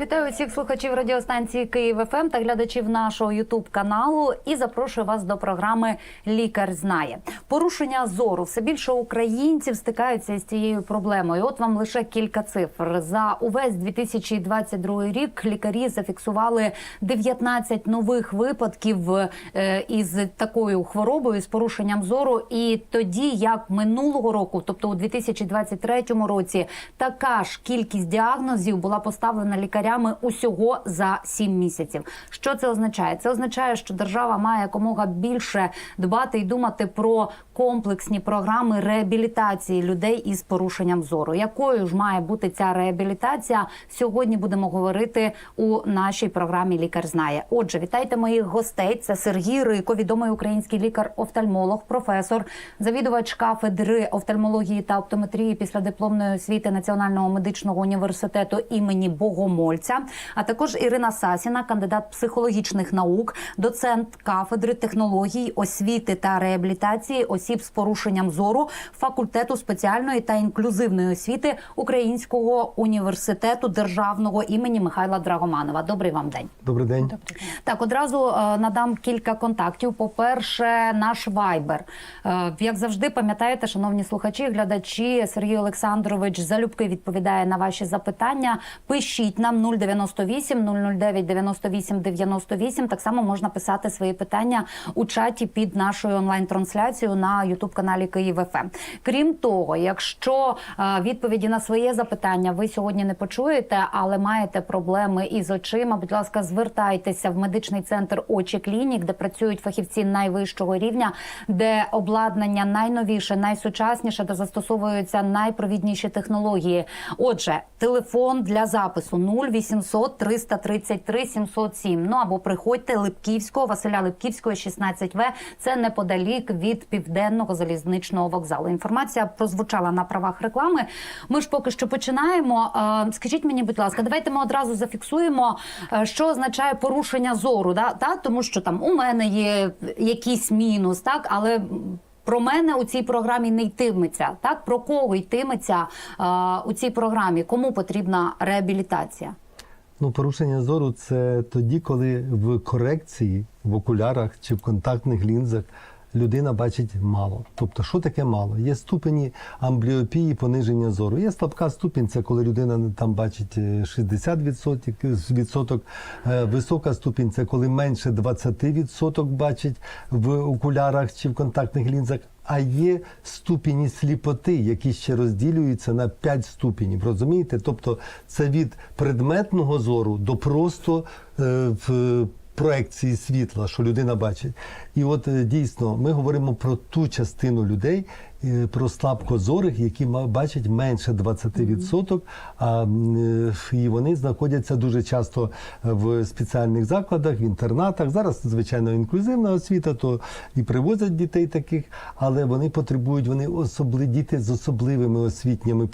Вітаю всіх слухачів радіостанції Київ ФМ та глядачів нашого Ютуб каналу і запрошую вас до програми Лікар знає порушення зору. Все більше українців стикаються з цією проблемою. От вам лише кілька цифр за увесь 2022 рік. Лікарі зафіксували 19 нових випадків е, із такою хворобою з порушенням зору. І тоді, як минулого року, тобто у 2023 році, така ж кількість діагнозів була поставлена лікарями усього за 7 місяців. Що це означає? Це означає, що держава має якомога більше дбати і думати про комплексні програми реабілітації людей із порушенням зору. Якою ж має бути ця реабілітація? Сьогодні будемо говорити у нашій програмі Лікар знає. Отже, вітайте моїх гостей. Це Сергій Рико, відомий український лікар-офтальмолог, професор, завідувач кафедри офтальмології та оптометрії після дипломної освіти Національного медичного університету імені Богомольця, а також Ірина Сасіна, кандидат психологічних наук, доцент кафедри технологій, освіти та реабілітації осіб з порушенням зору факультету спеціальної та інклюзивної освіти Українського університету державного імені Михайла Драгоманова. Добрий вам день. Добрий день. Так, одразу е, надам кілька контактів. По-перше, наш вайбер. Е, як завжди, пам'ятаєте, шановні слухачі, глядачі, Сергій Олександрович залюбки відповідає на ваші запитання. Пишіть нам 098 009 98 98. Так само можна писати свої питання у чаті під нашою онлайн-трансляцією на Ютуб каналі Київ ФМ. Крім того, якщо е, відповіді на своє запитання ви сьогодні не почуєте, але маєте проблеми із очима, будь ласка, звертайтеся в медичний центр очі клінік, де працюють фахівці найвищого рівня, де обладнання найновіше, найсучасніше, де застосовуються найпровідніші технології. Отже, телефон для запису 0800 333 707. Ну або приходьте Липківського, Василя Липківського, 16В. Це неподалік від південного залізничного вокзалу. Інформація прозвучала на правах реклами. Ми ж поки що починаємо. Скажіть мені, будь ласка, давайте ми одразу зафіксуємо, е, що означає порушення зору. Да? Та? Тому що там у мене є якийсь мінус, так але. Про мене у цій програмі не йтиметься. Так про кого йтиметься е, у цій програмі? Кому потрібна реабілітація? Ну, порушення зору це тоді, коли в корекції, в окулярах чи в контактних лінзах людина бачить мало. Тобто, що таке мало? Є ступені амбліопії, пониження зору. Є слабка ступінь, це коли людина там бачить е, 60%, відсоток. Е, Висока ступінь це коли менше 20% бачить в окулярах чи в контактних лінзах. А є ступені сліпоти, які ще розділюються на 5 ступенів. Розумієте? Тобто це від предметного зору до просто е, в проекції світла, що людина бачить. І от е, дійсно ми говоримо про ту частину людей, е, про слабкозорих, які бачать менше 20%, а е, і вони знаходяться дуже часто в спеціальних закладах, в інтернатах. Зараз, звичайно, інклюзивна освіта, то і привозять дітей таких, але вони потребують, вони особли діти з особливими освітніми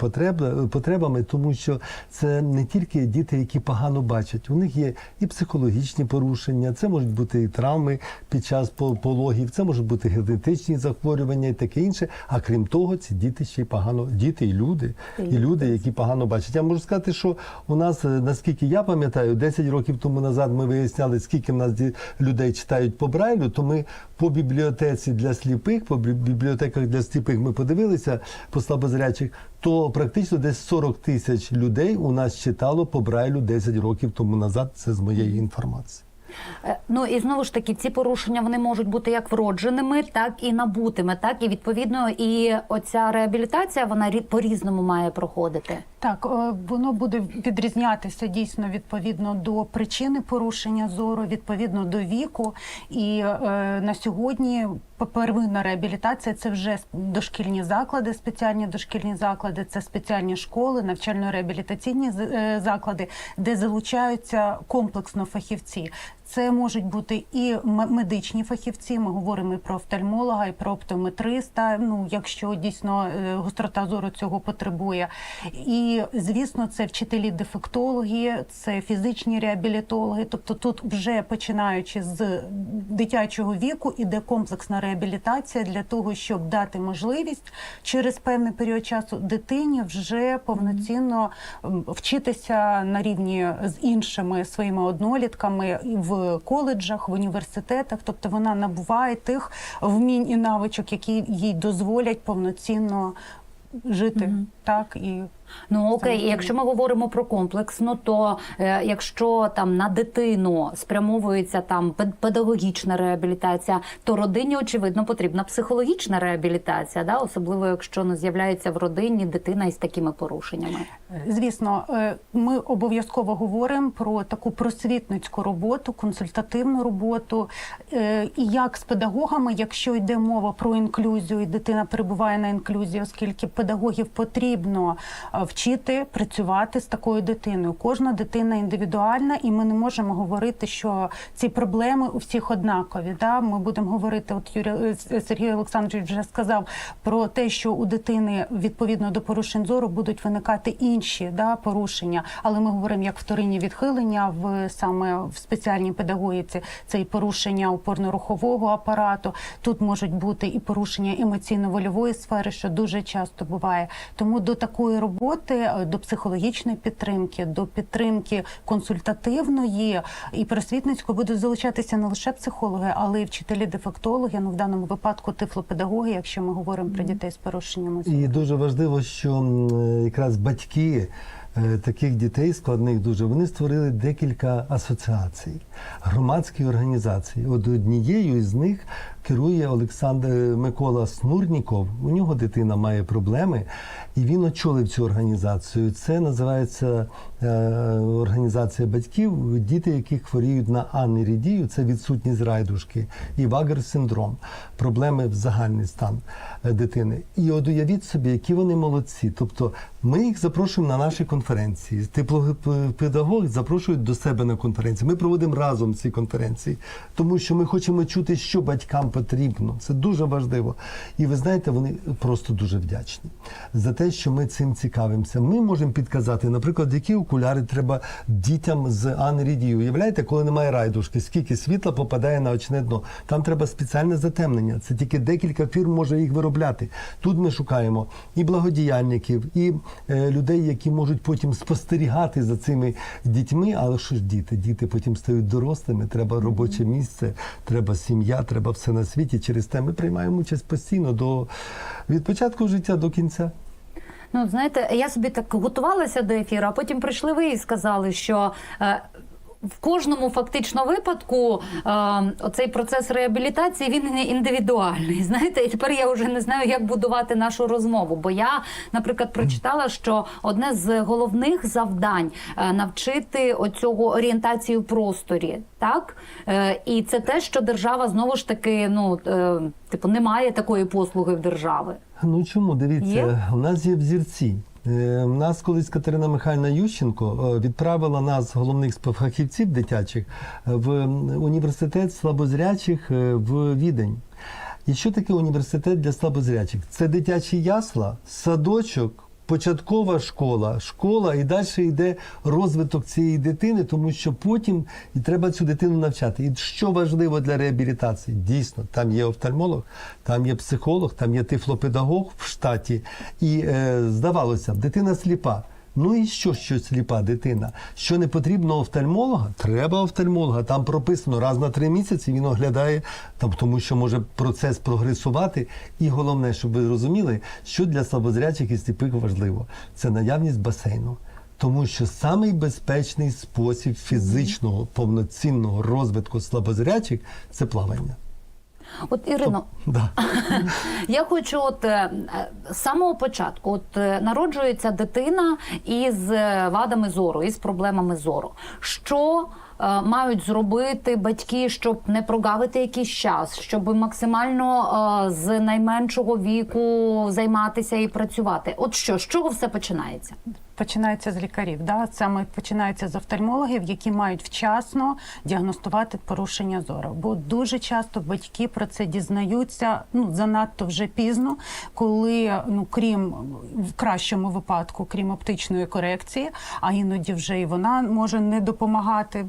потребами, тому що це не тільки діти, які погано бачать, у них є і психологічні порушення, це можуть бути і травми під час по- пологів, це можуть бути генетичні захворювання і таке інше. А крім того, ці діти ще й погано, діти і люди, і люди, які погано бачать. Я можу сказати, що у нас, е, наскільки я пам'ятаю, 10 років тому назад ми виясняли, скільки в нас людей читають по Брайлю, то ми по бібліотеці для сліпих, по бібліотеках для сліпих ми подивилися по слабозрячих, то практично десь 40 тисяч людей у нас читало по Брайлю 10 років тому назад. Це з моєї інформації. Е, Ну і знову ж таки, ці порушення вони можуть бути як вродженими, так і набутими. Так і відповідно, і оця реабілітація вона рі- по-різному має проходити. Так, е, воно буде відрізнятися дійсно відповідно до причини порушення зору, відповідно до віку. І е, на сьогодні первинна реабілітація це вже дошкільні заклади, спеціальні дошкільні заклади, це спеціальні школи, навчально-реабілітаційні е, заклади, де залучаються комплексно фахівці. Це можуть бути і медичні фахівці. Ми говоримо і про офтальмолога, і про оптометриста. Ну, якщо дійсно е, гострота зору цього потребує. І звісно, це вчителі дефектологи, це фізичні реабілітологи. Тобто, тут вже починаючи з дитячого віку іде комплексна реабілітація для того, щоб дати можливість через певний період часу дитині вже повноцінно вчитися на рівні з іншими своїми однолітками в коледжах, в університетах. Тобто вона набуває тих вмінь і навичок, які їй дозволять повноцінно жити так і Ну окей, і якщо ми говоримо про комплексно, то е, якщо там на дитину спрямовується там пед- педагогічна реабілітація, то родині очевидно потрібна психологічна реабілітація, да? особливо якщо ну, з'являється в родині дитина із такими порушеннями. Звісно, е, ми обов'язково говоримо про таку просвітницьку роботу, консультативну роботу. Е, І як з педагогами, якщо йде мова про інклюзію, і дитина перебуває на інклюзії, оскільки педагогів потрібно е, вчити працювати з такою дитиною. Кожна дитина індивідуальна, і ми не можемо говорити, що ці проблеми у всіх однакові. Да? Ми будемо говорити, от Юрій е, Сергій Олександрович вже сказав про те, що у дитини відповідно до порушень зору будуть виникати інші да, порушення. Але ми говоримо як вторинні відхилення в саме в спеціальній педагогіці. Це і порушення опорно-рухового апарату. Тут можуть бути і порушення емоційно-вольової сфери, що дуже часто буває. Тому до такої роботи, е, до психологічної підтримки, до підтримки консультативної і просвітницької будуть залучатися не лише психологи, але й вчителі-дефектологи. Ну в даному випадку тифлопедагоги, якщо ми говоримо про дітей з порушеннями. І дуже важливо, що якраз батьки е, таких дітей складних дуже вони створили декілька асоціацій, громадські організації. От однією із них керує Олександр Микола Снурніков. У нього дитина має проблеми, і він очолив цю організацію. Це називається е, організація батьків, діти, які хворіють на анерідію, це відсутність райдушки, і вагер синдром, проблеми в загальний стан е, дитини. І от уявіть собі, які вони молодці. Тобто ми їх запрошуємо на наші конференції. Теплопедагог запрошують до себе на конференції. Ми проводимо разом ці конференції, тому що ми хочемо чути, що батькам потрібно. Це дуже важливо. І ви знаєте, вони просто дуже вдячні за те, що ми цим цікавимося. Ми можемо підказати, наприклад, які окуляри треба дітям з анерідією. Уявляєте, коли немає райдушки, скільки світла попадає на очне дно. Там треба спеціальне затемнення. Це тільки декілька фірм може їх виробляти. Тут ми шукаємо і благодіяльників, і е, людей, які можуть потім спостерігати за цими дітьми. Але що ж діти? Діти потім стають дорослими. Треба робоче місце, треба сім'я, треба все на світі. Через те ми приймаємо участь постійно до від початку життя до кінця. Ну, знаєте, я собі так готувалася до ефіру, а потім прийшли ви і сказали, що. В кожному фактично випадку е, оцей процес реабілітації він не індивідуальний. Знаєте, і тепер я вже не знаю, як будувати нашу розмову. Бо я, наприклад, прочитала, що одне з головних завдань е, навчити оцього орієнтацію в просторі, так е, і це те, що держава знову ж таки, ну е, типу, немає такої послуги в держави. Ну чому дивіться, Є? у нас є взірці. Е, нас колись Катерина Михайлівна Ющенко е, відправила нас, головних фахівців дитячих, е, в університет слабозрячих в Відень. І що таке університет для слабозрячих? Це дитячі ясла, садочок, початкова школа, школа, і далі йде розвиток цієї дитини, тому що потім і треба цю дитину навчати. І що важливо для реабілітації? Дійсно, там є офтальмолог, там є психолог, там є тифлопедагог в штаті. І е, здавалося б, дитина сліпа. Ну і що, що сліпа дитина? Що не потрібно офтальмолога? Треба офтальмолога. Там прописано раз на три місяці він оглядає, там, тому що може процес прогресувати. І головне, щоб ви розуміли, що для слабозрячих і сліпих важливо це наявність басейну. Тому що самий безпечний спосіб фізичного повноцінного розвитку слабозрячих це плавання. От Ірино, Да. Я хочу, от е, е, з самого початку, от е, народжується дитина із вадами зору, із проблемами зору. Що е, мають зробити батьки, щоб не прогавити якийсь час, щоб максимально е, з найменшого віку займатися і працювати? От що, з чого все починається? Починається з лікарів, да? саме починається з офтальмологів, які мають вчасно діагностувати порушення зору. Бо дуже часто батьки про це дізнаються ну занадто вже пізно, коли ну крім в кращому випадку, крім оптичної корекції, а іноді вже і вона може не допомагати.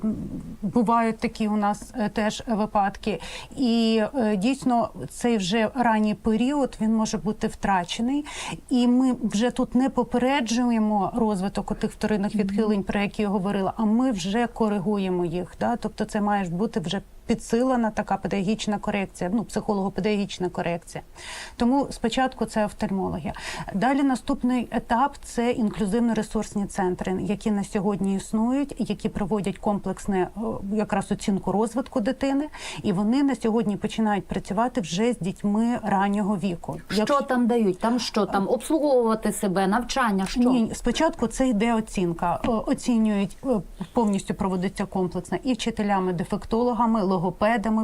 Бувають такі у нас е, теж випадки, і е, дійсно цей вже ранній період він може бути втрачений, і ми вже тут не попереджуємо розвиток тих вторинних відхилень, про які я говорила, а ми вже коригуємо їх. Да? Тобто, це має бути вже підсилена така педагогічна корекція, ну психолого-педагогічна корекція. Тому спочатку це офтальмологія. Далі наступний етап це інклюзивно-ресурсні центри, які на сьогодні існують, які проводять комплексне якраз оцінку розвитку дитини, і вони на сьогодні починають працювати вже з дітьми раннього віку. Що там дають? Там що там обслуговувати себе, навчання? Що Ні, спочатку це йде оцінка. Оцінюють повністю проводиться комплексно і вчителями, дефектологами, логопедами,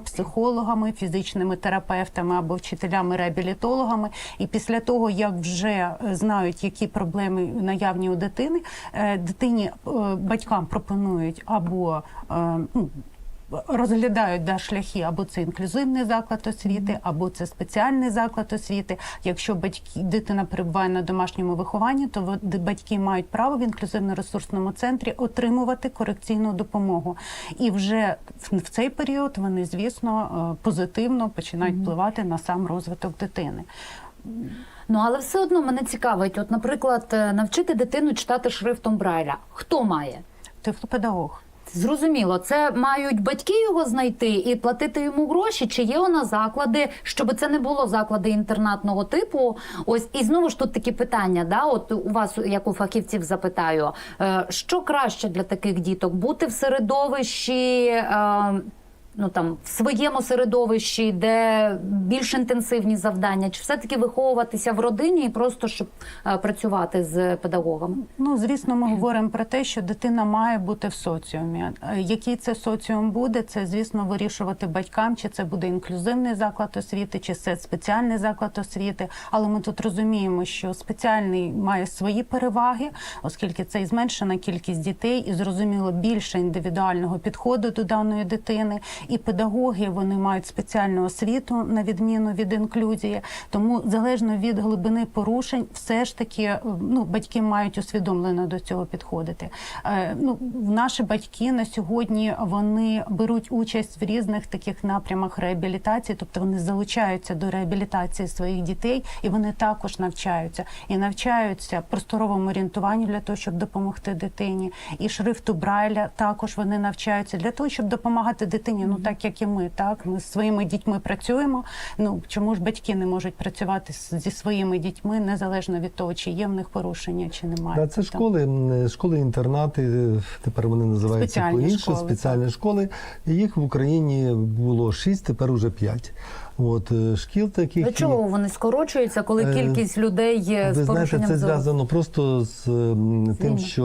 психологами, фізичними терапевтами або вчителями реабілітологами. І після того, як вже е, знають, які проблеми наявні у дитини, е, дитині е, батькам пропонують або ну, розглядають да, шляхи, або це інклюзивний заклад освіти, або це спеціальний заклад освіти. Якщо батьки дитина перебуває на домашньому вихованні, то батьки мають право в інклюзивно-ресурсному центрі отримувати корекційну допомогу. І вже в в цей період вони, звісно, е, позитивно починають впливати на сам розвиток дитини. Ну але все одно мене цікавить. От, наприклад, е, навчити дитину читати шрифтом Брайля. Хто має? Тифлопедагог. Зрозуміло, це мають батьки його знайти і платити йому гроші. Чи є вона заклади, щоб це не було заклади інтернатного типу? Ось і знову ж тут такі питання. Да, от у вас, як у фахівців, запитаю, е, що краще для таких діток бути в середовищі. Ну там в своєму середовищі, де більш інтенсивні завдання, чи все-таки виховуватися в родині і просто щоб е, працювати з педагогами? Ну, звісно, ми говоримо про те, що дитина має бути в соціумі. Е, Який це соціум буде, це звісно вирішувати батькам, чи це буде інклюзивний заклад освіти, чи це спеціальний заклад освіти. Але ми тут розуміємо, що спеціальний має свої переваги, оскільки це і зменшена кількість дітей, і зрозуміло більше індивідуального підходу до даної дитини. І педагоги вони мають спеціальну освіту на відміну від інклюзії. Тому залежно від глибини порушень, все ж таки е, ну батьки мають усвідомлено до цього підходити. Е, ну наші батьки на сьогодні вони беруть участь в різних таких напрямах реабілітації, тобто вони залучаються до реабілітації своїх дітей, і вони також навчаються і навчаються просторовому орієнтуванню для того, щоб допомогти дитині. І шрифту Брайля також вони навчаються для того, щоб допомагати дитині. Ну так як і ми, так ми з своїми дітьми працюємо. Ну чому ж батьки не можуть працювати зі своїми дітьми незалежно від того, чи є в них порушення, чи немає. Да, це Так. школи, школи-інтернати, е, тепер вони називаються по-іншому, школи, спеціальні школи. Їх в Україні було шість, тепер уже п'ять. От е, шкіл таких. До і- чого вони скорочуються, коли Е, кількість людей є з знаєте, порушенням це зору? зв'язано просто з м, тим, що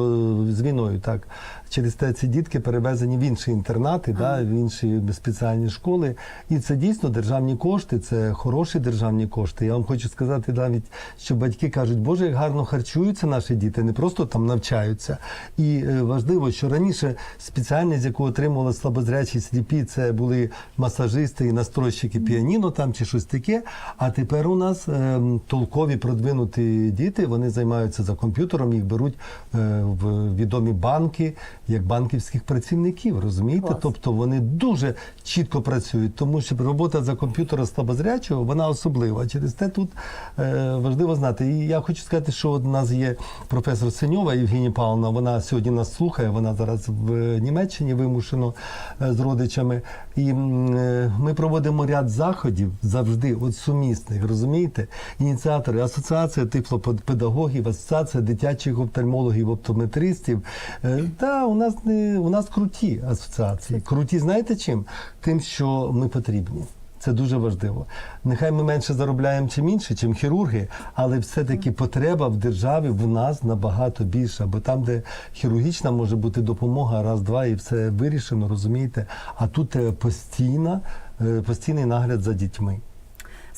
з війною, так. Через те ці дітки перевезені в інші інтернати, да, в інші спеціальні школи. І це дійсно державні кошти, це хороші державні кошти. Я вам хочу сказати навіть, що батьки кажуть, Боже, як гарно харчуються наші діти, не просто там навчаються. І е, важливо, що раніше спеціальність, яку отримували слабозрячі сліпі, це були масажисти і настройщики піаніно там чи щось таке. А тепер у нас е, толкові продвинуті діти, вони займаються за комп'ютером, їх беруть е, в відомі банки як банківських працівників. Розумієте? Клас. Тобто вони дуже чітко працюють, тому що робота за комп'ютером слабозрячого вона особлива. Через те тут е, важливо знати. І я хочу сказати, що у нас є професор Синьова Євгенія Павловна. Вона сьогодні нас слухає. Вона зараз в Німеччині вимушено е, з родичами. І е, ми проводимо ряд заходів завжди от сумісних. Розумієте? Ініціатори асоціація тифлопедагогів, асоціація дитячих офтальмологів, оптометристів. Е, Та у нас не у нас круті асоціації. Круті, знаєте чим? Тим, що ми потрібні. Це дуже важливо. Нехай ми менше заробляємо чим інші, чим хірурги, але все-таки потреба в державі в нас набагато більша. Бо там, де хірургічна може бути допомога, раз-два і все вирішено, розумієте. А тут е, постійна, постійний нагляд за дітьми.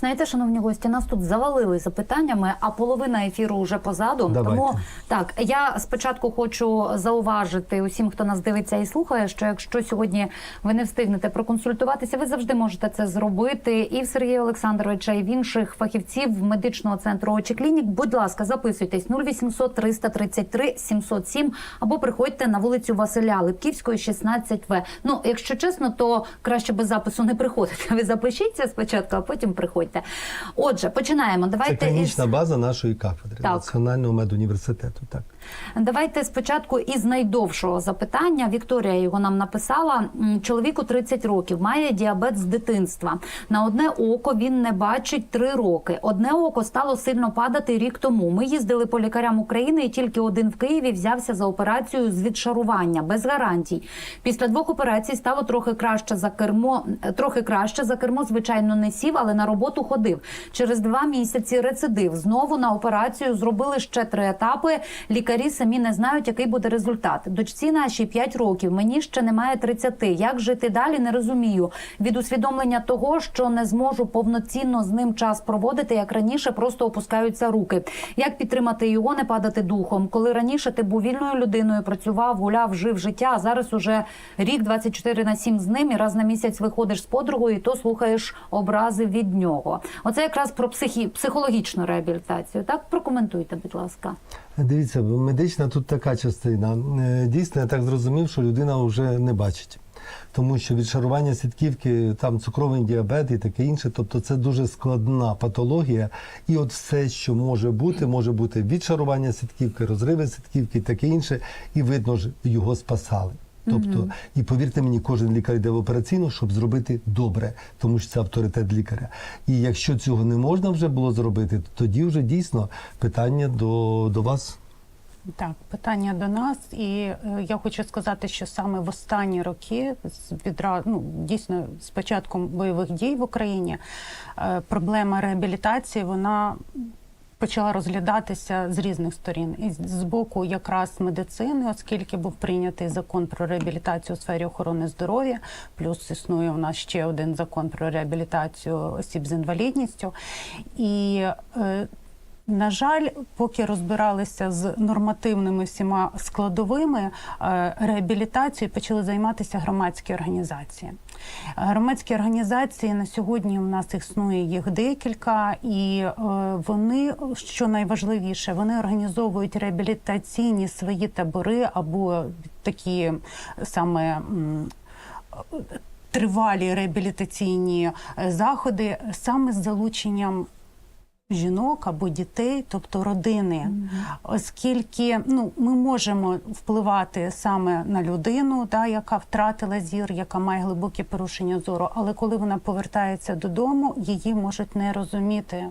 Знаєте, шановні гості, нас тут завалили запитаннями, а половина ефіру вже позаду. Давайте. Тому так я спочатку хочу зауважити усім, хто нас дивиться і слухає, що якщо сьогодні ви не встигнете проконсультуватися, ви завжди можете це зробити. І в Сергія Олександровича, і в інших фахівців медичного центру очі клінік. Будь ласка, записуйтесь 0800 333 707 або приходьте на вулицю Василя Липківської, 16В. Ну, якщо чесно, то краще без запису не приходити. Ви запишіться спочатку, а потім приходьте. Отже, починаємо. Це Давайте клінічна із... база нашої кафедри Так. Національного медуніверситету. Так. Давайте спочатку із найдовшого запитання. Вікторія його нам написала. Чоловіку 30 років, має діабет з дитинства. На одне око він не бачить 3 роки. Одне око стало сильно падати рік тому. Ми їздили по лікарям України, і тільки один в Києві взявся за операцію з відшарування без гарантій. Після двох операцій стало трохи краще за кермо. Трохи краще за кермо, звичайно, не сів, але на роботу ходив. Через два місяці рецидив. Знову на операцію зробили ще три етапи. Лікарі самі не знають, який буде результат. Дочці нашій 5 років. Мені ще немає 30. Як жити далі, не розумію. Від усвідомлення того, що не зможу повноцінно з ним час проводити, як раніше, просто опускаються руки. Як підтримати його, не падати духом? Коли раніше ти був вільною людиною, працював, гуляв, жив життя, а зараз уже рік 24 на 7 з ним і раз на місяць виходиш з подругою, і то слухаєш образи від нього. Оце якраз про психі... психологічну реабілітацію. Так прокоментуйте, будь ласка. Дивіться, медична тут така частина. Е, Дійсно, я так зрозумів, що людина вже не бачить. Тому що відшарування сітківки, там цукровий діабет і таке інше, тобто це дуже складна патологія. І от все, що може бути, може бути відшарування сітківки, розриви сітківки і таке інше, і видно ж, його спасали. Тобто, і повірте мені, кожен лікар йде в операційну, щоб зробити добре, тому що це авторитет лікаря. І якщо цього не можна вже було зробити, то тоді вже дійсно питання до, до вас. Так, питання до нас, і е, я хочу сказати, що саме в останні роки, з відра... ну, дійсно з початком бойових дій в Україні, е, проблема реабілітації вона почала розглядатися з різних сторін, і з- боку якраз медицини, оскільки був прийнятий закон про реабілітацію у сфері охорони здоров'я, плюс існує у нас ще один закон про реабілітацію осіб з інвалідністю. І е, на жаль, поки розбиралися з нормативними всіма складовими е, реабілітацією, почали займатися громадські організації. Громадські організації на сьогодні у нас існує їх декілька, і е, вони, що найважливіше, вони організовують реабілітаційні свої табори або такі саме. Тривалі реабілітаційні е, заходи саме з залученням жінок або дітей, тобто родини, оскільки ну ми можемо впливати саме на людину, да, яка втратила зір, яка має глибокі порушення зору, але коли вона повертається додому, її можуть не розуміти.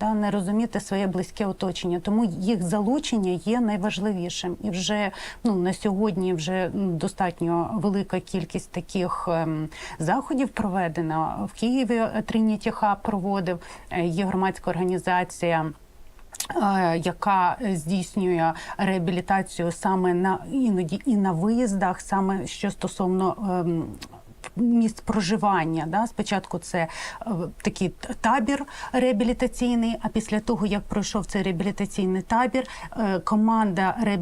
Да, не розуміти своє близьке оточення, тому їх залучення є найважливішим. І вже ну на сьогодні вже достатньо велика кількість таких ем, заходів проведена в Києві. е, Trinity Hub проводив Е, є громадська організація. е, Яка здійснює реабілітацію саме на іноді і на виїздах, саме що стосовно ем, місць проживання. Да? Спочатку це е, такий табір реабілітаційний, а після того, як пройшов цей реабілітаційний табір, е, команда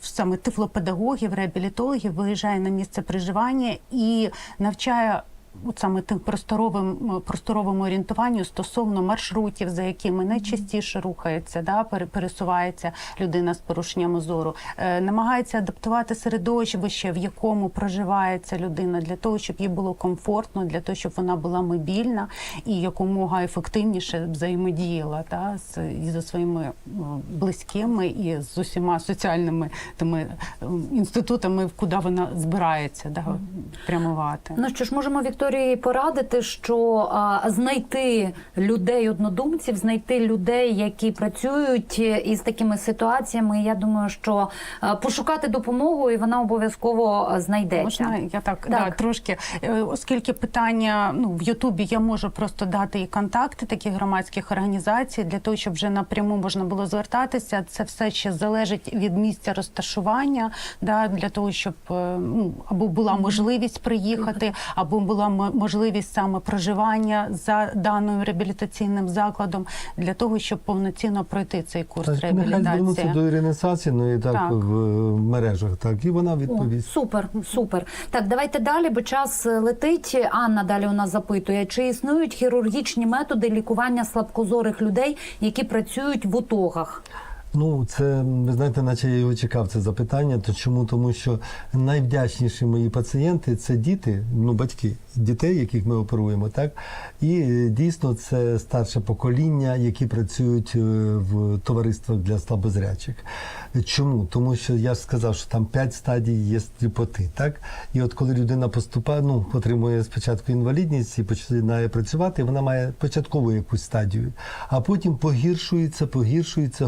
саме тифлопедагогів, реабілітологів виїжджає на місце проживання і навчає. От саме тим просторовим просторовому орієнтуванню стосовно маршрутів, за якими найчастіше рухається, да, пере- пересувається людина з порушенням зору, е, намагається адаптувати середовище, в якому проживає ця людина, для того, щоб їй було комфортно, для того, щоб вона була мобільна і якомога ефективніше взаємодіяла та, з, і зі своїми близькими і з усіма соціальними тими інститутами, куди вона збирається да, прямувати. Ну що ж, можемо Вікторію аудиторії порадити, що а, знайти людей однодумців, знайти людей, які працюють із такими ситуаціями. Я думаю, що а, пошукати допомогу і вона обов'язково знайдеться. Можна я так, Так. Да, трошки, Е, оскільки питання ну в Ютубі я можу просто дати і контакти таких громадських організацій для того, щоб вже напряму можна було звертатися. Це все ще залежить від місця розташування, да, для того, щоб е, ну, або була можливість приїхати, або була можливість саме проживання за даним реабілітаційним закладом, для того, щоб повноцінно пройти цей курс Так, реабілітації. до Ірини Сасіної так, Так. в е, мережах, так, і вона О, супер, супер. Так, давайте далі, бо час е, летить. Анна далі у нас запитує, чи існують хірургічні методи лікування слабкозорих людей, які працюють в утогах? Ну, це ви знаєте, наче я його чекав це запитання. То чому? Тому що найвдячніші мої пацієнти це діти, ну батьки дітей, яких ми оперуємо, так і е, дійсно це старше покоління, які працюють е, в товариствах для слабозрячих. Чому? Тому що я ж сказав, що там п'ять стадій є сліпоти, так і от коли людина поступає, ну отримує спочатку інвалідність і починає працювати, вона має початкову якусь стадію, а потім погіршується, погіршується,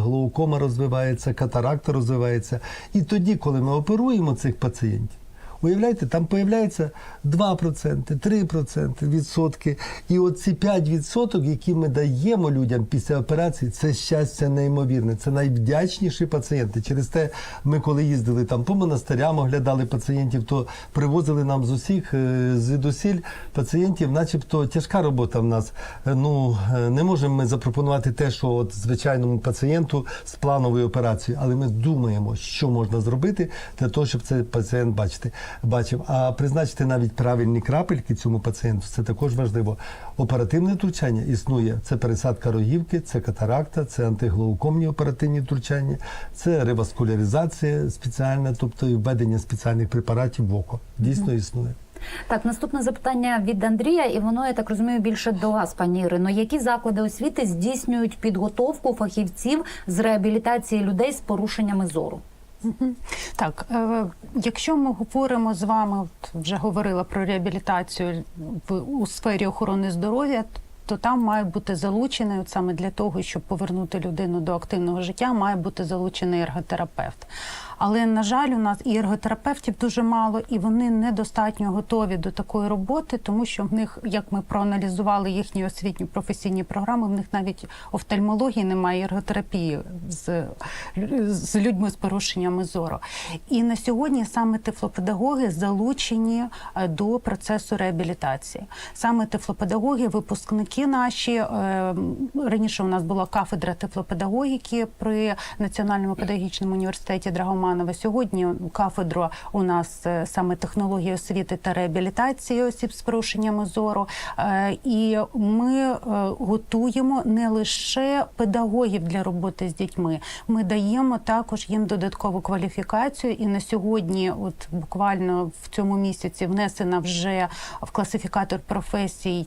глаукома розвивається, катаракта розвивається. І тоді, коли ми оперуємо цих пацієнтів. Уявляєте, там появляється 2%, 3% відсотки. І оці 5%, які ми даємо людям після операції, це щастя неймовірне. Це найвдячніші пацієнти. Через те, ми коли їздили там по монастирям, оглядали пацієнтів, то привозили нам з усіх е, звідусіль пацієнтів, начебто тяжка робота в нас. Е, Ну е, не можемо ми запропонувати те, що от звичайному пацієнту з плановою операцією, але ми думаємо, що можна зробити для того, щоб цей пацієнт бачити бачив. А призначити навіть правильні крапельки цьому пацієнту це також важливо. Оперативне втручання існує. Це пересадка рогівки, це катаракта, це антиглаукомні оперативні втручання, це реваскуляризація спеціальна, тобто і введення спеціальних препаратів в око. Дійсно існує. Так, наступне запитання від Андрія, і воно я так розумію більше до вас, пані Ірино. Які заклади освіти здійснюють підготовку фахівців з реабілітації людей з порушеннями зору? Так, е, якщо ми говоримо з вами, от вже говорила про реабілітацію в у сфері охорони здоров'я. То там має бути залучений, от саме для того, щоб повернути людину до активного життя, має бути залучений ерготерапевт. Але на жаль, у нас і ерготерапевтів дуже мало, і вони недостатньо готові до такої роботи, тому що в них, як ми проаналізували їхні освітні професійні програми, в них навіть офтальмології немає ерготерапії з, з людьми з порушеннями зору. І на сьогодні саме тифлопедагоги залучені е, до процесу реабілітації. Саме тифлопедагоги, випускники наші е, раніше у нас була кафедра тифлопедагогіки при Національному педагогічному університеті Драгоманова. Сьогодні кафедра у нас е, саме технології освіти та реабілітації осіб з порушеннями зору. Е, І ми е, готуємо не лише педагогів для роботи з дітьми. Ми даємо також їм додаткову кваліфікацію. І на сьогодні, от буквально в цьому місяці, внесена вже в класифікатор професій.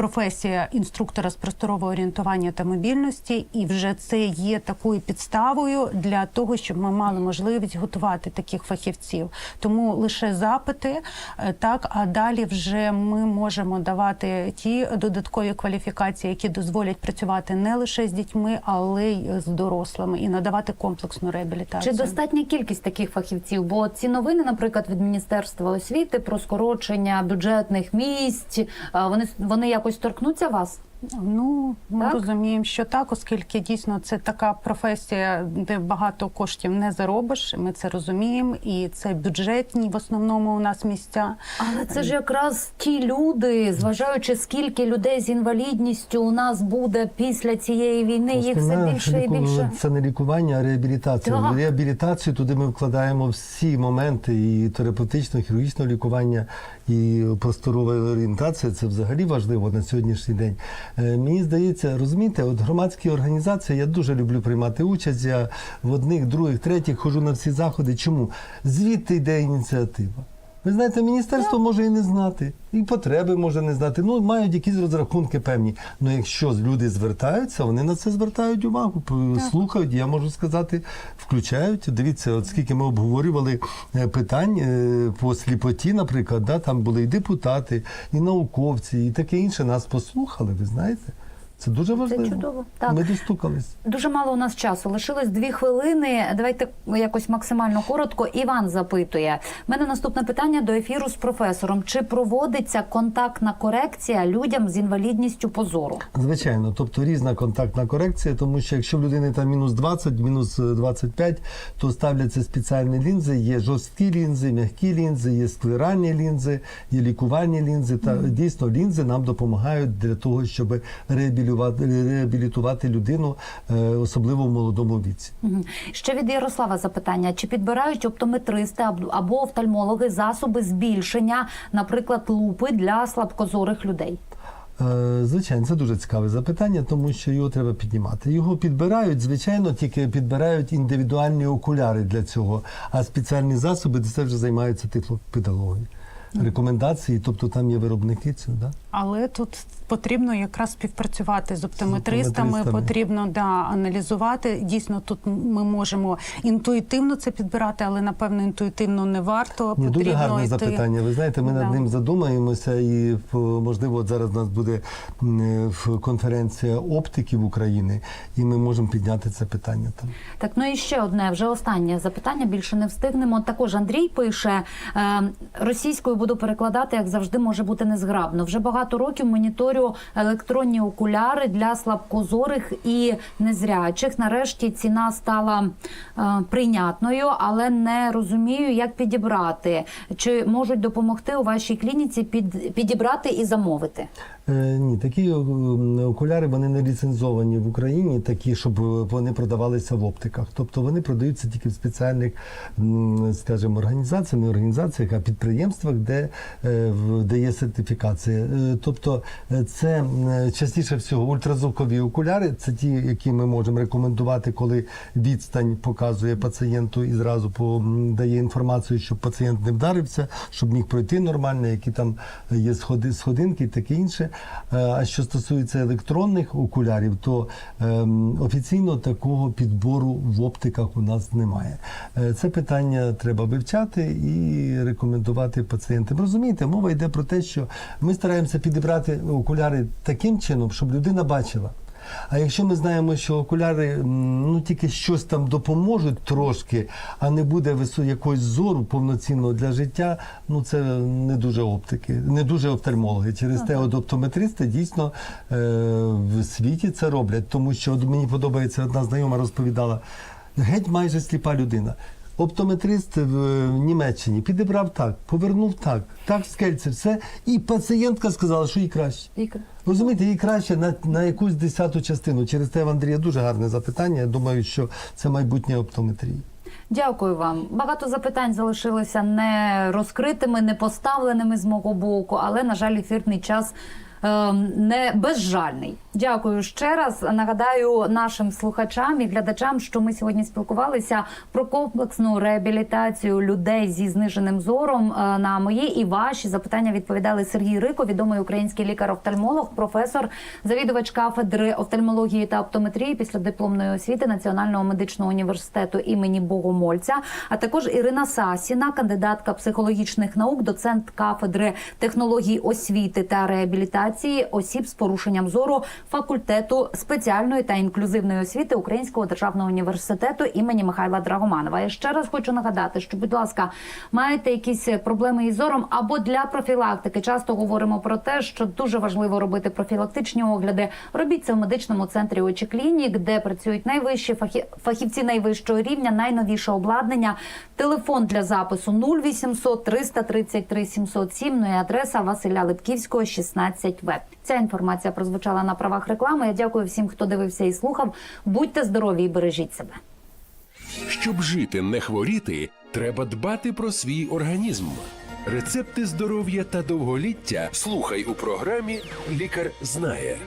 Професія інструктора з просторового орієнтування та мобільності, і вже це є такою підставою для того, щоб ми мали можливість готувати таких фахівців. Тому лише запити, е, так а далі вже ми можемо давати ті додаткові кваліфікації, які дозволять працювати не лише з дітьми, але й з дорослими, і надавати комплексну реабілітацію. Чи достатня кількість таких фахівців? Бо ці новини, наприклад, від Міністерства освіти про скорочення бюджетних місць, вони вони якось торкнуться вас? Ну, ми Так? розуміємо, що так, оскільки дійсно це така професія, де багато коштів не заробиш. Ми це розуміємо, і це бюджетні в основному у нас місця. Але це ж якраз ті люди, зважаючи скільки людей з інвалідністю у нас буде після цієї війни, їх все Основне більше і більше. Це не лікування, а реабілітація. Так. Реабілітацію туди ми вкладаємо всі моменти і терапевтичного, хірургічного лікування, і просторова орієнтація. Це взагалі важливо на сьогоднішній день. Е, Мені здається, розумієте, от громадські організації я дуже люблю приймати участь. Я в одних, других, третіх хожу на всі заходи. Чому? Звідти йде ініціатива. Ви знаєте, міністерство може і не знати, і потреби може не знати. Ну, мають якісь розрахунки певні. Ну, якщо люди звертаються, вони на це звертають увагу, слухають, я можу сказати, включають. Дивіться, от скільки ми обговорювали е, питань е, по сліпоті, наприклад, да, там були і депутати, і науковці, і таке інше. Нас послухали, ви знаєте. Це дуже важливо. Це чудово, так. Ми достукались. Дуже мало у нас часу. Лишилось дві хвилини. Давайте якось максимально коротко. Іван запитує. У мене наступне питання до ефіру з професором. Чи проводиться контактна корекція людям з інвалідністю позору? Звичайно, тобто різна контактна корекція, тому що якщо в людини там мінус 20, мінус 25, то ставляться спеціальні лінзи, є жорсткі лінзи, м'які лінзи, є склеральні лінзи, є лікувальні лінзи. Та дійсно лінзи нам допомагають для того, щоб реабілювати, реабілітувати людину, е, особливо в молодому віці. Ще від Ярослава запитання: чи підбирають оптометристи або офтальмологи засоби збільшення, наприклад, лупи для слабкозорих людей? Е, Звичайно, це дуже цікаве запитання, тому що його треба піднімати. Його підбирають, звичайно, тільки підбирають індивідуальні окуляри для цього, а спеціальні засоби це вже займаються тифлопедагоги. Рекомендації, тобто там є виробники цього, да? Але тут потрібно якраз співпрацювати з оптометристами, потрібно да, аналізувати. Дійсно, тут ми можемо інтуїтивно це підбирати, але напевно інтуїтивно не варто. Ні, дуже гарне йти. запитання. Ви знаєте, ми Да. над ним задумаємося, і можливо, от зараз у нас буде в конференція оптиків України, і ми можемо підняти це питання там. Так, ну і ще одне, вже останнє запитання. Більше не встигнемо. Також Андрій пише е, російською буду перекладати, як завжди, може бути незграбно. Вже багато років моніторю електронні окуляри для слабкозорих і незрячих. Нарешті ціна стала е, прийнятною, але не розумію, як підібрати. Чи можуть допомогти у вашій клініці під, підібрати і замовити? Е, ні, такі окуляри вони не ліцензовані в Україні, такі, щоб е, вони продавалися в оптиках. Тобто вони продаються тільки в спеціальних, скажімо, організаціях, не організаціях, а підприємствах, де, е, де є сертифікація. Е, Тобто е, це частіше всього ультразвукові окуляри, це ті, які ми можемо рекомендувати, коли відстань показує пацієнту і зразу дає інформацію, щоб пацієнт не вдарився, щоб міг пройти нормально, які там є сходи, сходинки і таке інше. Е, А що стосується електронних окулярів, то ем, офіційно такого підбору в оптиках у нас немає. Е, Це питання треба вивчати і рекомендувати пацієнтам. Розумієте, мова йде про те, що ми стараємося підібрати окуляри таким чином, щоб людина бачила. А якщо ми знаємо, що окуляри ну тільки щось там допоможуть трошки, а не буде якогось зору повноцінного для життя, ну це не дуже оптики, не дуже офтальмологи. Через те, от оптометристи дійсно е, в світі це роблять, тому що от мені подобається одна знайома розповідала геть майже сліпа людина. Оптометрист в Німеччині підібрав так, повернув так, так скельце, все, і пацієнтка сказала, що їй краще. Розумієте, їй краще на, на якусь десяту частину. Через те в Андрія дуже гарне запитання. Я думаю, що це майбутнє оптометрії. Дякую вам. Багато запитань залишилося не розкритими, не поставленими з мого боку, але на жаль, ефірний час. е, Не безжальний. Дякую ще раз. Нагадаю нашим слухачам і глядачам, що ми сьогодні спілкувалися про комплексну реабілітацію людей зі зниженим зором. Е, На мої і ваші запитання відповідали Сергій Рико, відомий український лікар-офтальмолог, професор, завідувач кафедри офтальмології та оптометрії після дипломної освіти Національного медичного університету імені Богомольця, а також Ірина Сасіна, кандидатка психологічних наук, доцент кафедри технологій освіти та реабілітації осіб з порушенням зору факультету спеціальної та інклюзивної освіти Українського державного університету імені Михайла Драгоманова. Я ще раз хочу нагадати, що, будь ласка, маєте якісь проблеми із зором або для профілактики. Часто говоримо про те, що дуже важливо робити профілактичні огляди. Робіть це в медичному центрі очі клінік, де працюють найвищі фахі... фахівці найвищого рівня, найновіше обладнання. Телефон для запису 0800 333 707, ну і адреса Василя Липківського, 16 В. Ця інформація прозвучала на правах реклами. Я дякую всім, хто дивився і слухав. Будьте здорові і бережіть себе. Щоб жити, не хворіти, треба дбати про свій організм. Рецепти здоров'я та довголіття слухай у програмі Лікар знає